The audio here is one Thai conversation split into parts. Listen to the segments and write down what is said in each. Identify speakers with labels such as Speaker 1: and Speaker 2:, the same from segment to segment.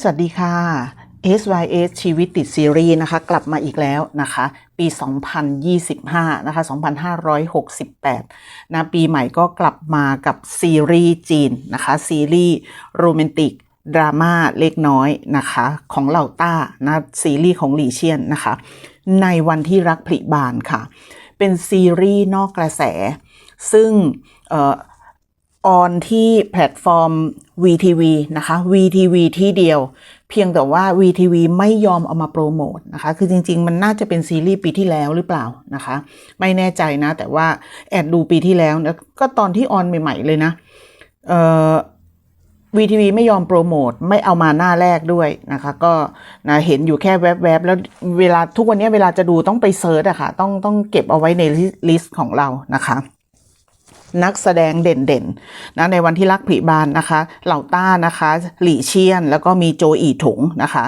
Speaker 1: สวัสดีค่ะ SYS ชีวิตติดซีรีส์นะคะ กลับมาอีกแล้วนะคะ ปี 2025 นะคะ 2568 นะ ปีใหม่ก็กลับมากับซีรีส์จีนนะคะ ซีรีส์โรแมนติกดราม่าเล็กน้อยนะคะ ของเหล่าต้านะซีรีส์ของหลี่เชียนนะคะ ในวันที่รักผลิบานค่ะ เป็นซีรีส์นอกกระแส ซึ่งเอ่อ ออนที่แพลตฟอร์ม VTV นะคะ VTV ที่เดียว เพียงแต่ว่า VTV ไม่ยอมเอามาโปรโมทนะคะ คือจริง ๆ มันน่าจะเป็นซีรีส์ปีที่แล้วหรือเปล่านะคะ ไม่แน่ใจนะ แต่ว่าแอดดูปีที่แล้วนะก็ตอนที่ออนใหม่ ๆ เลยนะ เอ่อ VTV ไม่ยอมโปรโมท ไม่เอามาหน้าแรกด้วยนะคะ ก็นะเห็นอยู่แค่แวบๆ แล้วเวลาทุกวันนี้เวลาจะดูต้องไปเซิร์ชอะค่ะ ต้องต้องเก็บเอาไว้ในลิสต์ของเรานะคะ นักแสดงเด่นๆนะในวันที่รักผีบานนะคะ เหล่าต้านะคะ หลี่เชียน แล้วก็มีโจอีถงนะคะ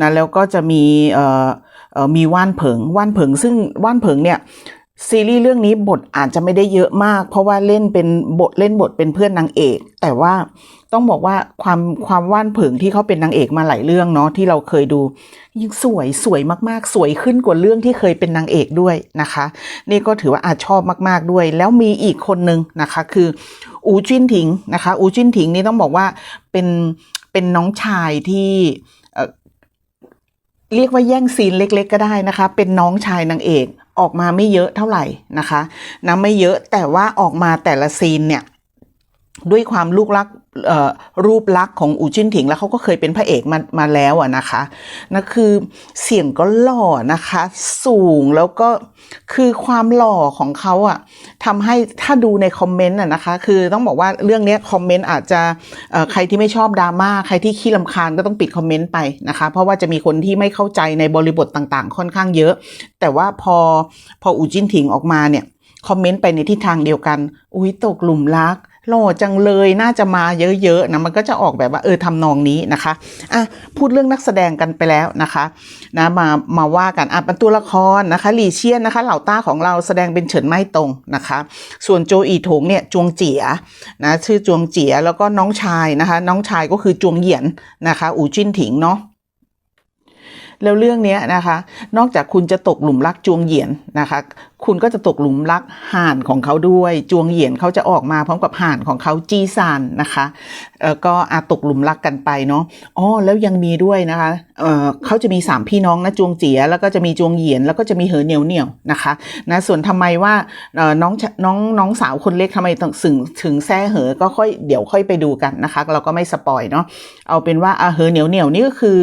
Speaker 1: นะแล้วก็จะมีเอ่อเอ่อมีว่านเผิงว่านเผิง ซึ่งว่านเผิงเนี่ยซีรีส์เรื่องนี้บทอาจจะไม่ได้เยอะมาก เพราะว่าเล่นเป็นบทเล่นบทเป็นเพื่อนนางเอก แต่ว่าต้องบอกว่าความความว่านเผิงที่เขาเป็นนางเอกมาหลายเรื่องเนาะที่เราเคยดูยิ่งสวยสวยมากๆ สวยขึ้นกว่าเรื่องที่เคยเป็นนางเอกด้วยนะคะ นี่ก็ถือว่าอาจชอบมาก ๆด้วย แล้วมีอีกคนนึงนะคะ คืออูจินถิงนะคะอูจินถิงนี่ต้องบอกว่าเป็นเป็นน้องชายที่เออเรียกว่าแย่งซีนเล็ก ๆ ก็ได้นะคะ เป็นน้องชายนางเอกออกมาไม่เยอะเท่าไหร่นะคะนะไม่เยอะแต่ว่าออกมาแต่ละซีนเนี่ยด้วยความลูกลัก รูปลักษณ์ของอูจินถิงแล้วเขาก็เคยเป็นพระเอกมามาแล้วอะนะคะนะคือเสียงก็หล่อนะคะ สูงแล้วก็คือความหล่อของเขาอะทำให้ถ้าดูในคอมเมนต์อะนะคะ คือต้องบอกว่าเรื่องนี้คอมเมนต์อาจจะใครที่ไม่ชอบดราม่าใครที่ขี้ลำคาญก็ต้องปิดคอมเมนต์ไปนะคะ เพราะว่าจะมีคนที่ไม่เข้าใจในบริบทต่างๆ ค่อนข้างเยอะ แต่ว่าพอพออูจินถิงออกมาเนี่ยคอมเมนต์ไปในทิศทางเดียวกัน อุ้ยตกหลุมรัก หล่อจังเลยน่าจะมาเยอะๆนะมันก็จะออกแบบว่าเออทำนองนี้นะคะอะพูดเรื่องนักแสดงกันไปแล้วนะคะนะมามาว่ากันอะเป็นตัวละครนะคะหลี่เชียนนะคะ เหล่าต้าของเราแสดงเป็นเฉินไม่ตรงนะคะ ส่วนโจอีถงเนี่ยจวงเจียนะชื่อจวงเจียแล้วก็น้องชายนะคะ น้องชายก็คือจวงเหยียนนะคะอูจินถิงเนาะแล้วเรื่องเนี้ยนะคะ นอกจากคุณจะตกหลุมรักจวงเหยียนนะคะคุณก็จะตกหลุมรักห่านของเขาด้วย จวงเหยียนเขาจะออกมาพร้อมกับห่านของเขาจีซานนะคะก็อาตกหลุมรักกันไปเนาะอ๋อแล้วยังมีด้วยนะคะเออเขาจะมีสามพี่น้องนะจวงเจียแล้วก็จะมีจวงเหยียนแล้วก็จะมีเหอเหนียวเหนียวนะคะนะส่วนทำไมว่าเออน้องน้องน้องสาวคนเล็กทำไมต้องถึงถึงแซ่เหอก็ค่อยเดี๋ยวค่อยไปดูกันนะคะ เราก็ไม่สปอยเนาะเอาเป็นว่าอาเหอเหนียวเหนียวนี่ก็คือ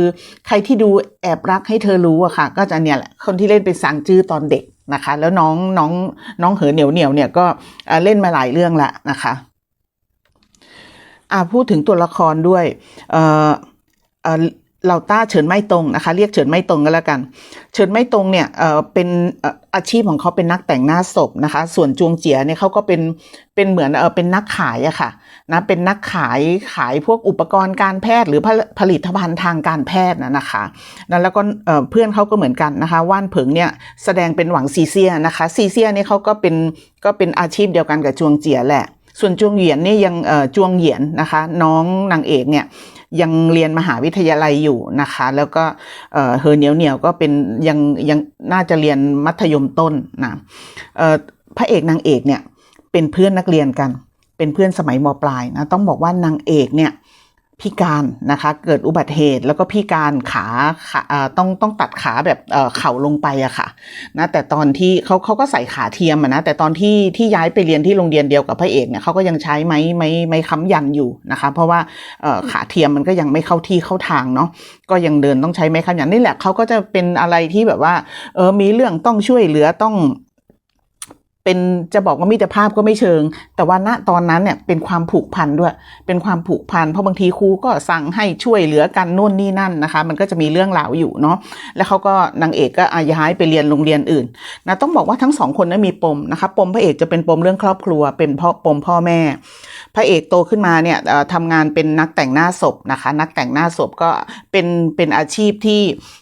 Speaker 1: ใครที่ดูแอบรักให้เธอรู้อะค่ะ ก็จะเนี่ยแหละคนที่เล่นเป็นสางจื้อตอนเด็ก นะคะ แล้วน้องน้องน้องเหอเหนียวเหนียวเนี่ยก็เล่นมาหลายเรื่องละนะคะอ่าพูดถึงตัวละครด้วยเอ่อ เอ่อเหล่าต้าเฉินไม่ตรงนะคะ เรียกเฉินไม่ตรงก็แล้วกัน เฉินไม่ตรงเนี่ยเออเป็นอาชีพของเขาเป็นนักแต่งหน้าศพนะคะ ส่วนจวงเจียเนี่ยเขาก็เป็นเป็นเหมือนเออเป็นนักขายอะค่ะนะเป็นนักขายขายพวกอุปกรณ์การแพทย์ หรือผลิตภัณฑ์ทางการแพทย์นะนะคะนะแล้วก็เออเพื่อนเขาก็เหมือนกันนะคะว่านเผิงเนี่ยแสดงเป็นหวังซีเซียนะคะซีเซียเนี่ยเขาก็เป็นก็เป็นอาชีพเดียวกันกับจวงเจียแหละ ส่วนจวงเหยียนเนี่ยยังจวงเหยียนนะคะ น้องนางเอกเนี่ย ยังเรียนมหาวิทยาลัยอยู่นะคะ แล้วก็เฮอเฮอเหนียวเหนียวก็เป็นยังยังน่าจะเรียนมัธยมต้นนะพระเอกนางเอกเนี่ยเป็นเพื่อนนักเรียนกัน เป็นเพื่อนสมัยมปลายนะต้องบอกว่านางเอกเนี่ย พิการนะคะ เกิดอุบัติเหตุแล้วก็พิการขาขาต้องต้องตัดขาแบบเข่าลงไปอะค่ะนะแต่ตอนที่เขาเขาก็ใส่ขาเทียมอะนะแต่ตอนที่ที่ย้ายไปเรียนที่โรงเรียนเดียวกับพระเอกเนี่ยเขาก็ยังใช้ไม้ไม้ไม้ค้ำยันอยู่นะคะ เพราะว่าขาเทียมมันก็ยังไม่เข้าที่เข้าทางเนาะก็ยังเดินต้องใช้ไม้ค้ำยันนี่แหละเขาก็จะเป็นอะไรที่แบบว่าเออมีเรื่องต้องช่วยเหลือต้อง เป็นจะบอกว่ามิตรภาพก็ไม่เชิง แต่ว่าณตอนนั้นเนี่ยเป็นความผูกพันด้วย เป็นความผูกพัน เพราะบางทีครูก็สั่งให้ช่วยเหลือกันนู่นนี่นั่นนะคะ มันก็จะมีเรื่องราวอยู่เนาะ แล้วเขาก็นางเอกก็อาย้ายไปเรียนโรงเรียนอื่นนะต้องบอกว่าทั้งสองคนนั้นมีปมนะคะ ปมพระเอกจะเป็นปมเรื่องครอบครัว เป็นพ่อปมพ่อแม่ พระเอกโตขึ้นมาเนี่ยทำงานเป็นนักแต่งหน้าศพนะคะ นักแต่งหน้าศพก็เป็นเป็นอาชีพที่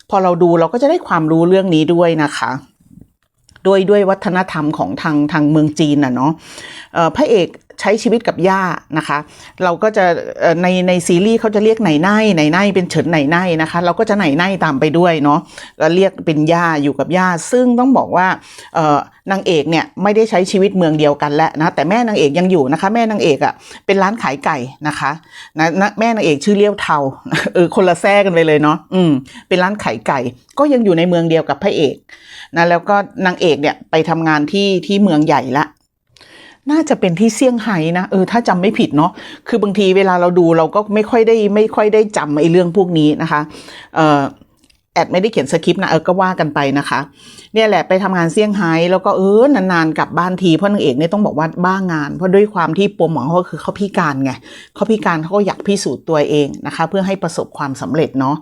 Speaker 1: พอเราดูเราก็จะได้ความรู้เรื่องนี้ด้วยนะคะ ด้วยด้วยวัฒนธรรมของทางทางเมืองจีนน่ะเนาะพระเอก ใช้ชีวิตกับย่านะคะ เราก็จะในในซีรีส์เขาจะเรียกไหนไนไหนไนเป็นเฉินไหนไนนะคะ เราก็จะไหนไนตามไปด้วยเนาะก็เรียกเป็นย่าอยู่กับย่า ซึ่งต้องบอกว่านางเอกเนี่ยไม่ได้ใช้ชีวิตเมืองเดียวกันแล้วนะแต่แม่นางเอกยังอยู่นะคะ แม่นางเอกอะ่ะเป็นร้านขายไก่นะคะนะนะแม่นางเอกชื่อเลี้ยวเทาเออคนละแท้กันไปเลยเนาะอืมเป็นร้านขายไก่ ก็ยังอยู่ในเมืองเดียวกับพระเอกนะแล้วก็นางเอกเนี่ยไปทำงานที่ที่เมืองใหญ่ละ น่าจะเป็นที่เซี่ยงไฮ้นะเออถ้าจำไม่ผิดเนาะคือบางทีเวลาเราดูเราก็ไม่ค่อยได้ไม่ค่อยได้จำไอ้เรื่องพวกนี้นะคะเออ แอดไม่ได้เขียนสคริปต์นะเออก็ว่ากันไปนะคะ เนี่ยแหละไปทำงานเซี่ยงไฮ้แล้วก็เออนานๆกลับบ้านทีเพราะนางเอกเนี่ยต้องบอกว่าบ้างาน เพราะด้วยความที่ปมของเขาก็คือเขาพิการไงเขาพิการเขาก็อยากพิสูจน์ตัวเองนะคะ เพื่อให้ประสบความสำเร็จเนาะ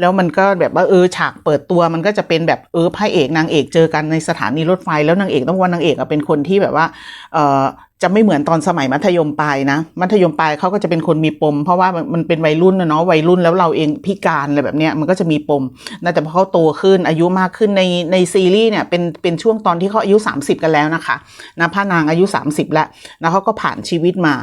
Speaker 1: แล้วมันก็แบบว่าเออฉากเปิดตัวมันก็จะเป็นแบบเออพระเอกนางเอกเจอกันในสถานีรถไฟแล้วนางเอกต้องว่านางเอกเป็นคนที่แบบว่าเออ จะไม่เหมือนตอนสมัยมัธยมปลายนะ มัธยมปลายเขาก็จะเป็นคนมีปม เพราะว่ามันเป็นวัยรุ่นนะเนาะวัยรุ่นแล้วเราเองพิการอะไรแบบเนี้ยมันก็จะมีปมนะแต่พอเขาโตขึ้นอายุมากขึ้นในในซีรีส์เนี่ยเป็นเป็นช่วงตอนที่เขาอายุ 30 กันแล้วนะคะนะพระนางอายุ 30 แล้วนะเขาก็ผ่านชีวิตมา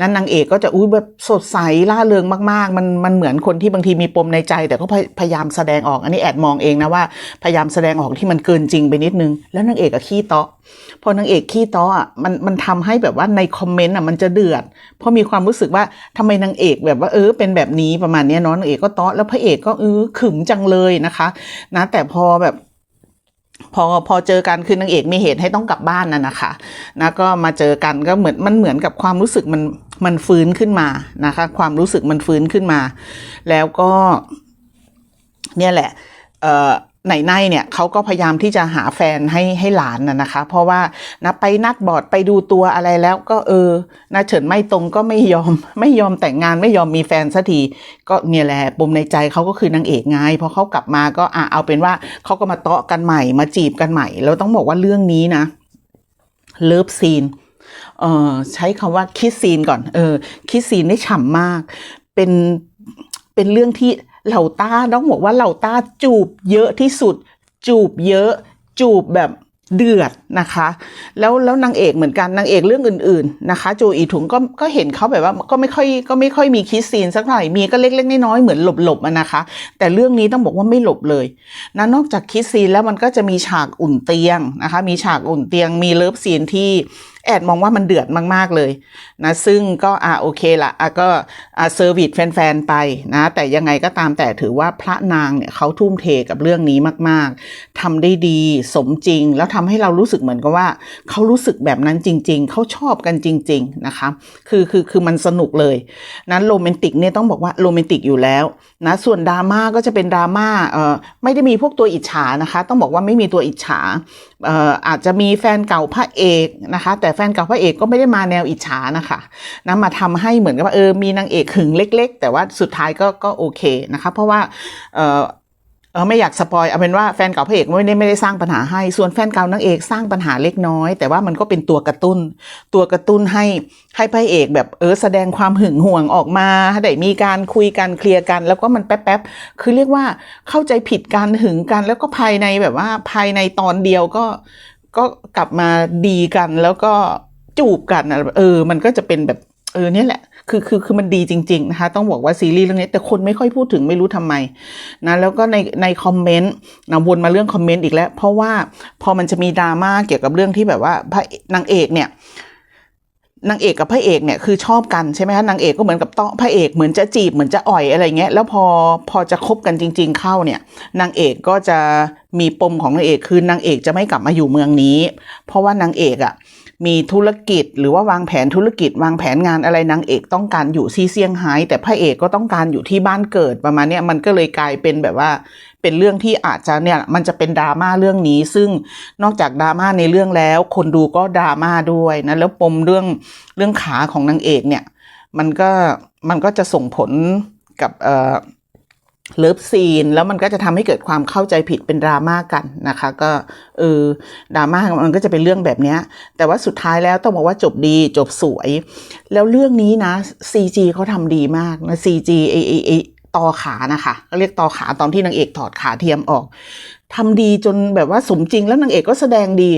Speaker 1: นั้นนางเอกก็จะอุ้ยแบบสดใสล่าเริงมากๆ มันมันเหมือนคนที่บางทีมีปมในใจ แต่ก็พยพยายามแสดงออก อันนี้แอดมองเองนะว่าพยายามแสดงออกที่มันเกินจริงไปนิดนึง แล้วนางเอกก็ขี้เตาะพอนางเอกขี้ต้ออะมันมันทำให้แบบว่าในคอมเมนต์อะมันจะเดือด เพราะมีความรู้สึกว่าทำไมนางเอกแบบว่าเออเป็นแบบนี้ประมาณนี้เนาะนางเอกก็ต้อแล้วพระเอกก็เออขึงจังเลยนะคะ นะ แต่พอแบบพอพอเจอกันคือนางเอกมีเหตุให้ต้องกลับบ้านน่ะนะคะนะก็มาเจอกันก็เหมือนมันเหมือนกับความรู้สึกมันมันฟื้นขึ้นมานะคะ ความรู้สึกมันฟื้นขึ้นมา แล้วก็ เนี่ยแหละ เอ่อ ไหนในเนี่ยเขาก็พยายามที่จะหาแฟนให้ให้หลานนะนะคะ เพราะว่านะไปนัดบอร์ดไปดูตัวอะไรแล้วก็เออนะเฉินไม่ตรงก็ไม่ยอม ไม่ยอมแต่งงานไม่ยอมมีแฟนสักทีก็เนี่ยแหละปมในใจเขาก็คือนางเอกไงพอเขากลับมาก็อะเอาเป็นว่าเขาก็มาเตาะกันใหม่มาจีบกันใหม่ แล้วต้องบอกว่าเรื่องนี้นะเลิฟซีนเอ่อใช้คำว่าคิสซีนก่อนเออคิสซีนได้ฉ่ำมาก เป็นเป็นเรื่องที่ เหล่าต้าต้องบอกว่าเหล่าต้าจูบเยอะที่สุด จูบเยอะ จูบแบบเดือดนะคะ แล้วแล้วนางเอกเหมือนกันนางเอกเรื่องอื่นๆนะคะ โจอีถุงก็ก็เห็นเขาแบบว่าก็ไม่ค่อยก็ไม่ค่อยมีคิสซีนสักเท่าไหร่มีก็เล็กๆน้อยๆเหมือนหลบๆนะคะ แต่เรื่องนี้ต้องบอกว่าไม่หลบเลยนะนอกจากคิสซีนแล้วมันก็จะมีฉากอุ่นเตียงนะคะ มีฉากอุ่นเตียงมีเลิฟซีนที่ แอดมองว่ามันเดือดมาก ๆ เลยนะซึ่งก็อะโอเคละอะก็อะเซอร์วิสแฟน ๆ ไปนะแต่ยังไงก็ตามแต่ถือว่าพระนางเนี่ยเขาทุ่มเทกับเรื่องนี้มาก ๆทำได้ดีสมจริง แล้วทำให้เรารู้สึกเหมือนกับว่าเขารู้สึกแบบนั้นจริง ๆ เขาชอบกันจริง ๆ นะคะ คือคือคือมันสนุกเลยนั้นโรแมนติกเนี่ยต้องบอกว่าโรแมนติกอยู่แล้วนะส่วนดราม่าก็จะเป็นดราม่าเอ่อไม่ได้มีพวกตัวอิจฉานะคะ ต้องบอกว่าไม่มีตัวอิจฉาอาจจะมีแฟนเก่าพระเอกนะคะ แต่แฟนเก่าพระเอกก็ไม่ได้มาแนวอิจฉานะคะนะมาทำให้เหมือนกับว่าเออมีนางเอกหึงเล็ก ๆ แต่ว่าสุดท้ายก็ก็โอเคนะคะ เพราะว่า เออไม่อยากสปอยเอาเป็นว่าแฟนเก่าพระเอกไม่ได้ไม่ได้สร้างปัญหาให้ ส่วนแฟนเก่านางเอกสร้างปัญหาเล็กน้อย แต่ว่ามันก็เป็นตัวกระตุ้น ตัวกระตุ้นให้ให้พระเอกแบบเออแสดงความหึงหวงออกมาได้มีการคุยกันเคลียร์กัน แล้วก็มันแป๊บๆคือเรียกว่าเข้าใจผิดกันหึงกัน แล้วก็ภายในแบบว่าภายในตอนเดียวก็ก็กลับมาดีกันแล้วก็จูบกันอะเออ มันก็จะเป็นแบบเออเนี่ยแหละ คือคือคือมันดีจริงๆนะคะต้องบอกว่าซีรีส์เรื่องนี้แต่คนไม่ค่อยพูดถึงไม่รู้ทำไมนะแล้วก็ในในคอมเมนต์นะวนมาเรื่องคอมเมนต์อีกแล้ว เพราะว่าพอมันจะมีดราม่าเกี่ยวกับเรื่องที่แบบว่าพระนางเอกเนี่ยนางเอกกับพระเอกเนี่ยคือชอบกันใช่ไหมคะนางเอกก็เหมือนกับต้องพระเอกเหมือนจะจีบเหมือนจะอ่อยอะไรเงี้ยแล้วพอพอจะคบกันจริง ๆ เข้าเนี่ยนางเอกก็จะมีปมของนางเอกคือนางเอกจะไม่กลับมาอยู่เมืองนี้ เพราะว่านางเอกอะ่ะ มีธุรกิจ หรือว่าวางแผนธุรกิจ วางแผนงานอะไรนางเอกต้องการอยู่ที่เซี่ยงไฮ้แต่พระเอกก็ต้องการอยู่ที่บ้านเกิดประมาณนี้มันก็เลยกลายเป็นแบบว่า เป็นเรื่องที่อาจจะเนี่ยมันจะเป็นดราม่าเรื่องนี้ ซึ่งนอกจากดราม่าในเรื่องแล้ว คนดูก็ดราม่าด้วยนะแล้วปมเรื่องเรื่องขาของนางเอกเนี่ย มันก็มันก็จะส่งผลกับเอ่อ เลิฟซีนแล้วมันก็จะทำให้เกิดความเข้าใจผิดเป็นดราม่ากันนะคะ ก็เออดราม่ามันก็จะเป็นเรื่องแบบนี้แต่ว่าสุดท้ายแล้วต้องบอกว่าจบดีจบสวย แล้วเรื่องนี้นะ CG เขาทำดีมากนะ CG ไอไอไอ ตอขานะคะเขาเรียกตอขาตอนที่นางเอกถอดขาเทียมออกทำดีจนแบบว่าสมจริงแล้วนางเอกก็แสดงดี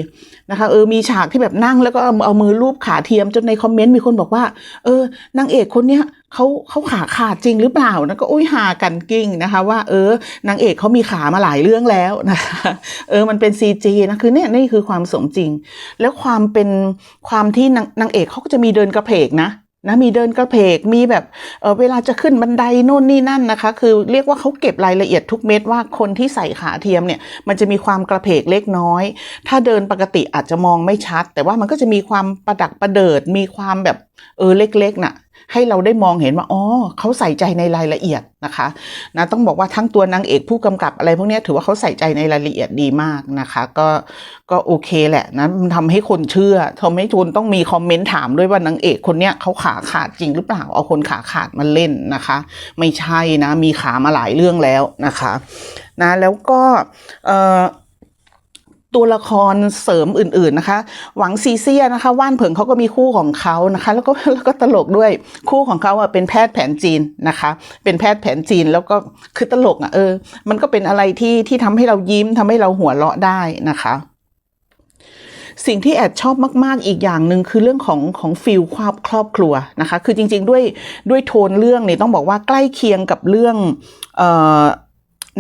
Speaker 1: นะคะเออมีฉากที่แบบนั่งแล้วก็เอามือลูบขาเทียมจนในคอมเมนต์มีคนบอกว่า เออนางเอกคนเนี้ยเขาเขาขาขาดจริงหรือเปล่านะก็อุ้ยหากันกิ้งนะคะ ว่าเออนางเอกเขามีขามาหลายเรื่องแล้วนะคะเออมันเป็นซีจีนะคือเนี่ยนี่คือความสมจริง แล้วความเป็นความที่นางนางเอกเขาก็จะมีเดินกระเพกนะ นะมีเดินกระเพกมีแบบเออเวลาจะขึ้นบันไดโน่นนี่นั่นนะคะ คือเรียกว่าเขาเก็บรายละเอียดทุกเม็ดว่าคนที่ใส่ขาเทียมเนี่ยมันจะมีความกระเพกเล็กน้อย ถ้าเดินปกติอาจจะมองไม่ชัด แต่ว่ามันก็จะมีความประดักประเดิดมีความแบบเออเล็กๆน่ะ ให้เราได้มองเห็นว่าอ๋อเขาใส่ใจในรายละเอียดนะคะนะต้องบอกว่าทั้งตัวนางเอกผู้กำกับอะไรพวกนี้ถือว่าเขาใส่ใจในรายละเอียดดีมากนะคะ ก็ก็โอเคแหละนะมันทำให้คนเชื่อทำให้คนต้องมีคอมเมนต์ถามด้วยว่านางเอกคนเนี้ยเขาขาขาดจริงหรือเปล่าเอาคนขาขาดมาเล่นนะคะ ไม่ใช่นะมีขามาหลายเรื่องแล้วนะคะ นะแล้วก็เอ่อ ตัวละครเสริมอื่นๆนะคะ หวังซีเซียนะคะว่านเผิงเขาก็มีคู่ของเขานะคะ แล้วก็แล้วก็ตลกด้วยคู่ของเขาอะเป็นแพทย์แผนจีนนะคะ เป็นแพทย์แผนจีนแล้วก็คือตลกอะเออ มันก็เป็นอะไรที่ที่ทำให้เรายิ้มทำให้เราหัวเราะได้นะคะสิ่งที่แอดชอบมาก ๆ อีกอย่างหนึ่งคือเรื่องของของฟิลความครอบครัวนะคะ คือจริง ๆ ด้วยด้วยโทนเรื่องเนี่ยต้องบอกว่าใกล้เคียงกับเรื่องเอ่อ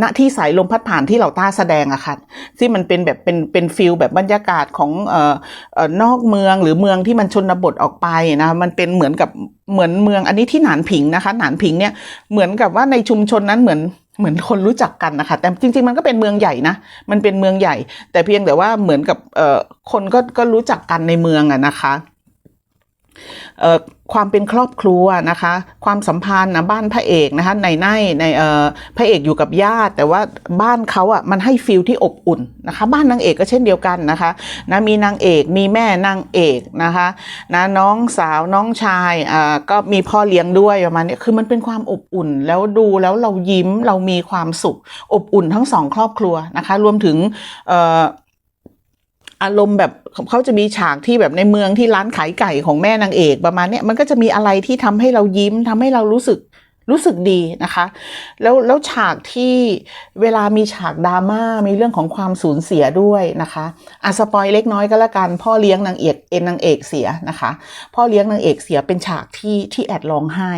Speaker 1: ณที่สายลมพัดผ่านที่เหล่าต้าแสดงอะค่ะที่มันเป็นแบบเป็นเป็นฟิลแบบบรรยากาศของเอ่อเอ่อนอกเมืองหรือเมืองที่มันชนบทออกไปนะมันเป็นเหมือนกับเหมือนเมืองอันนี้ที่หนานผิงนะคะหนานผิงเนี่ยเหมือนกับว่าในชุมชนนั้นเหมือนเหมือนคนรู้จักกันนะคะ แต่จริง ๆ มันก็เป็นเมืองใหญ่นะ มันเป็นเมืองใหญ่ แต่เพียงแต่ว่าเหมือนกับเอ่อคนก็ก็รู้จักกันในเมืองอะนะคะ ความเป็นครอบครัวนะคะ ความสัมพันธ์นะบ้านพระเอกนะคะในในในเอ่อพระเอกอยู่กับญาติ แต่ว่าบ้านเขาอะมันให้ฟิลที่อบอุ่นนะคะ บ้านนางเอกก็เช่นเดียวกันนะคะนะมีนางเอกมีแม่นางเอกนะคะนะน้องสาวน้องชายอ่าก็มีพ่อเลี้ยงด้วยประมาณนี้คือมันเป็นความอบอุ่น แล้วดูแล้วเรายิ้มเรามีความสุขอบอุ่นทั้งสองครอบครัวนะคะ รวมถึงเอารมณ์แบบเขาจะมีฉากที่แบบในเมืองที่ร้านขายไก่ของแม่นางเอกประมาณเนี้ยมันก็จะมีอะไรที่ทำให้เรายิ้มทำให้เรารู้สึกรู้สึกดีนะคะ แล้วแล้วฉากที่เวลามีฉากดราม่ามีเรื่องของความสูญเสียด้วยนะคะอะสปอยเล็กน้อยก็แล้วกัน พ่อเลี้ยงนางเอกเอ็นนางเอกเสียนะคะ พ่อเลี้ยงนางเอกเสียเป็นฉากที่ที่แอดร้องไห้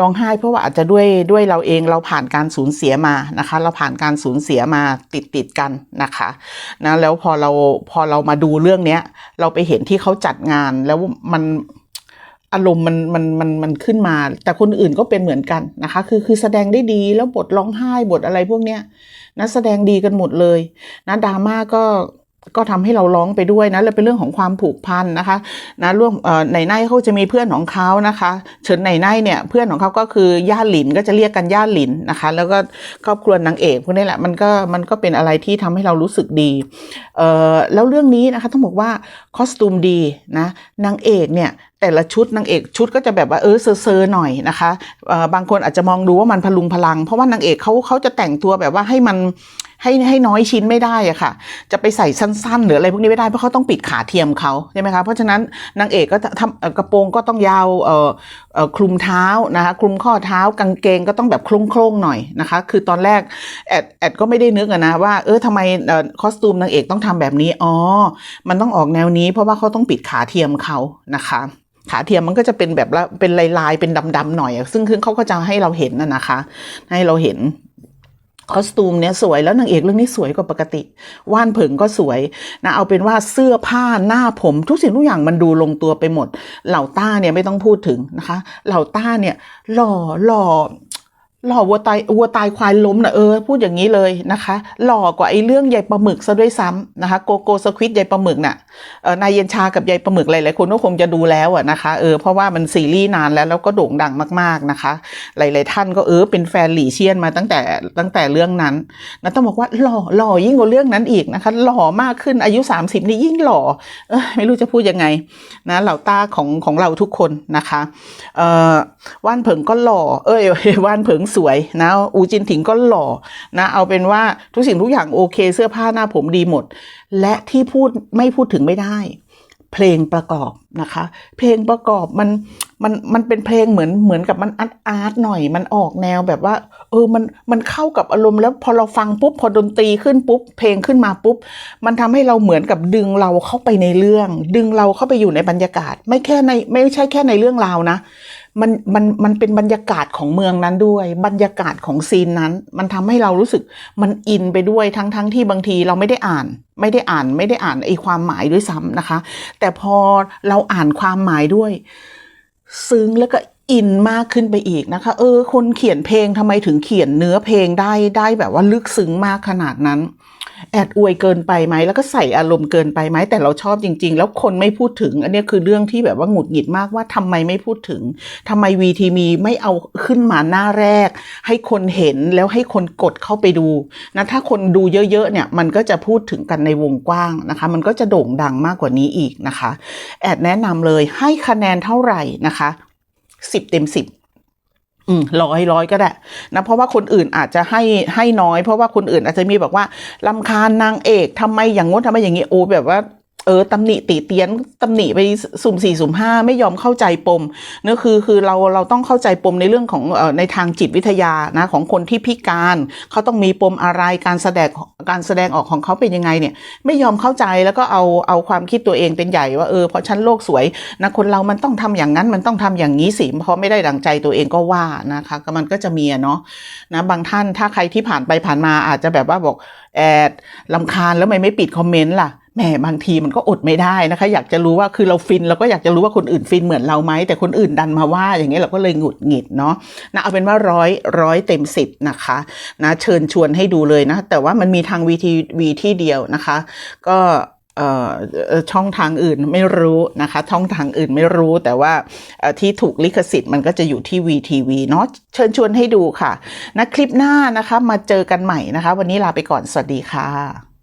Speaker 1: ร้องไห้เพราะว่าอาจจะด้วยด้วยเราเองเราผ่านการสูญเสียมานะคะ เราผ่านการสูญเสียมาติดติดกันนะคะนะแล้วพอเราพอเรามาดูเรื่องเนี้ย เราไปเห็นที่เขาจัดงานแล้วมันอารมณ์มันมันมันมันขึ้นมา แต่คนอื่นก็เป็นเหมือนกันนะคะ คือคือแสดงได้ดีแล้วบทร้องไห้บทอะไรพวกเนี้ยนะแสดงดีกันหมดเลยนะดราม่าก็ ก็ทำให้เราร้องไปด้วยนะแล้วเป็นเรื่องของความผูกพันนะคะนะร่วมเอ่อในไนเขาจะมีเพื่อนของเขานะคะ เฉินในไนเนี่ยเพื่อนของเขาก็คือย่าหลินก็จะเรียกกันย่าหลินนะคะ แล้วก็ครอบครัวนางเอกพวกนี้แหละมันก็มันก็เป็นอะไรที่ทำให้เรารู้สึกดีเอ่อแล้วเรื่องนี้นะคะต้องบอกว่าคอสตูมดีนะนางเอกเนี่ยแต่ละชุดนางเอกชุดก็จะแบบว่าเออเซอร์ๆหน่อยนะคะเอ่อบางคนอาจจะมองดูว่ามันพลุงพลัง เพราะว่านางเอกเขาเขาจะแต่งตัวแบบว่าให้มัน ให้ให้น้อยชิ้นไม่ได้อะค่ะ จะไปใส่สั้นๆหรืออะไรพวกนี้ไม่ได้เพราะเขาต้องปิดขาเทียมเขาใช่ไหมคะเพราะฉะนั้นนางเอกก็ทำกระโปรงก็ต้องยาวเอ่อเอ่อคลุมเท้านะคะคลุมข้อเท้ากางเกงก็ต้องแบบโคร่งๆหน่อยนะคะ คือตอนแรกแอดแอดก็ไม่ได้นึกนะว่าเออทำไมเอ่อคอสตูมนางเอกต้องทำแบบนี้อ๋อมันต้องออกแนวนี้ เพราะว่าเขาต้องปิดขาเทียมเขานะคะขาเทียมมันก็จะเป็นแบบละเป็นลายๆ เป็นดำๆหน่อย ซึ่งซึ่งเขาก็จะให้เราเห็นน่ะนะคะ ให้เราเห็น คอสตูมเนี่ยสวยแล้วนางเอกเรื่องนี้สวยกว่าปกติ ว่านเผิงก็สวยนะเอาเป็นว่าเสื้อผ้าหน้าผมทุกสิ่งทุกอย่างมันดูลงตัวไปหมด เหล่าต้าเนี่ยไม่ต้องพูดถึงนะคะ เหล่าต้าเนี่ยหล่อหล่อ หล่อวัวตายวัวตายควายล้มนะเออพูดอย่างนี้เลยนะคะ หล่อกว่าไอ้เรื่องใยปลาหมึกซะด้วยซ้ำนะคะโกโก้สควิตใยปลาหมึกน่ะนายเย็นชากับใยปลาหมึกหลายๆคนก็คงจะดูแล้วอะนะคะเออเพราะว่ามันซีรีส์นานแล้วแล้วก็โด่งดังมากๆนะคะ หลาย ๆ ท่านก็เออเป็นแฟนหลี่เชียนมาตั้งแต่ตั้งแต่เรื่องนั้นนะต้องบอกว่าหล่อหล่อยิ่งกว่าเรื่องนั้นอีกนะคะ หล่อมากขึ้นอายุ 30 นี่ยิ่งหล่อเออไม่รู้จะพูดยังไงนะเหล่าตาของของเราทุกคนนะคะเออว่านเผิงก็หล่อเอ้ยว่านเผิงสวยนะอูจินถิงก็หล่อนะเอาเป็นว่าทุกสิ่งทุกอย่างโอเค เสื้อผ้าหน้าผมดีหมด และที่พูดไม่พูดถึงไม่ได้ เพลงประกอบ นะคะ เพลงประกอบมันมันมันเป็นเพลงเหมือนเหมือนกับมันอาร์ตอาร์ตหน่อย มันออกแนวแบบว่า เออมันมันเข้ากับอารมณ์แล้วพอเราฟังปุ๊บพอดนตรีขึ้นปุ๊บเพลงขึ้นมาปุ๊บ มันทำให้เราเหมือนกับดึงเราเข้าไปในเรื่อง ดึงเราเข้าไปอยู่ในบรรยากาศ ไม่แค่ในไม่ใช่แค่ในเรื่องราวนะมันมันมันเป็นบรรยากาศของเมืองนั้นด้วย บรรยากาศของซีนนั้น มันทำให้เรารู้สึกมันอินไปด้วยทั้งทั้งที่บางทีเราไม่ได้อ่าน ไม่ได้อ่านไม่ได้อ่านไอความหมายด้วยซ้ำนะคะ แต่พอเราอ่านความหมายด้วย ซึ้งแล้วก็อินมากขึ้นไปอีกนะคะ เออ คนเขียนเพลงทำไมถึงเขียนเนื้อเพลงได้ได้แบบว่าลึกซึ้งมากขนาดนั้น แอดอวยเกินไปไหมแล้วก็ใส่อารมณ์เกินไปไหมแต่เราชอบจริง ๆ แล้วคนไม่พูดถึง อันนี้คือเรื่องที่แบบว่าหงุดหงิดมากว่าทำไมไม่พูดถึงทำไมวีทีมีไม่เอาขึ้นมาหน้าแรก ให้คนเห็นแล้วให้คนกดเข้าไปดูนะถ้าคนดูเยอะๆเนี่ยมันก็จะพูดถึงกันในวงกว้างนะคะ มันก็จะโด่งดังมากกว่านี้อีกนะคะแอดแนะนำเลยให้คะแนนเท่าไหร่นะคะสิบเต็มสิบ ร้อยร้อยก็ได้นะเพราะว่าคนอื่นอาจจะให้ให้น้อย เพราะว่าคนอื่นอาจจะมีแบบว่าลำคาญนางเอกทำไมอย่างงดทำไมอย่างนี้โอ้แบบว่า เออตำหนิติเตียนตำหนิไปสุ่มสี่สุ่มห้าไม่ยอมเข้าใจปมเนั่นคือคือเราเราต้องเข้าใจปมในเรื่องของเอ่อในทางจิตวิทยานะของคนที่พิการเขาต้องมีปมอะไรการแสดงการแสดงออกของเขาเป็นยังไงเนี่ย ไม่ยอมเข้าใจแล้วก็เอาเอาความคิดตัวเองเป็นใหญ่ว่าเออเพราะฉันโลกสวยนะคนเรามันต้องทำอย่างนั้นมันต้องทำอย่างนี้สิเพราะไม่ได้ดังใจตัวเองก็ว่านะคะก็มันก็จะมีเนาะนะบางท่านถ้าใครที่ผ่านไปผ่านมาอาจจะแบบว่าบอกแอดลำคาญแล้วทำไมไม่ปิดคอมเมนต์ล่ะ แหมบางทีมันก็อดไม่ได้นะคะ อยากจะรู้ว่าคือเราฟินเราก็อยากจะรู้ว่าคนอื่นฟินเหมือนเราไหมแต่คนอื่นดันมาว่าอย่างเงี้ยเราก็เลยหงุดหงิดเนาะนะเอาเป็นว่าร้อยร้อยเต็มสิบนะคะนะเชิญชวนให้ดูเลยนะ แต่ว่ามันมีทางวีทีวีที่เดียวนะคะ ก็เอ่อช่องทางอื่นไม่รู้นะคะ ช่องทางอื่นไม่รู้แต่ว่าที่ถูกลิขสิทธิ์มันก็จะอยู่ที่ VTV เนาะเชิญชวนให้ดูค่ะนะคลิปหน้านะคะ มาเจอกันใหม่นะคะ วันนี้ลาไปก่อน สวัสดีค่ะ